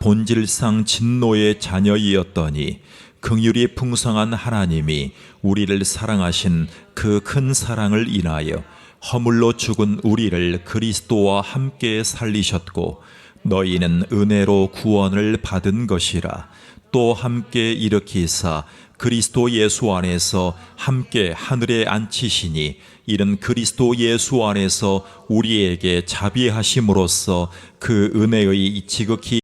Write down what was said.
본질상 진노의 자녀이었더니 긍휼이 풍성한 하나님이 우리를 사랑하신 그 큰 사랑을 인하여 허물로 죽은 우리를 그리스도와 함께 살리셨고 너희는 은혜로 구원을 받은 것이라 또 함께 일으키사 그리스도 예수 안에서 함께 하늘에 앉히시니 이는 그리스도 예수 안에서 우리에게 자비하심으로써 그 은혜의 지극히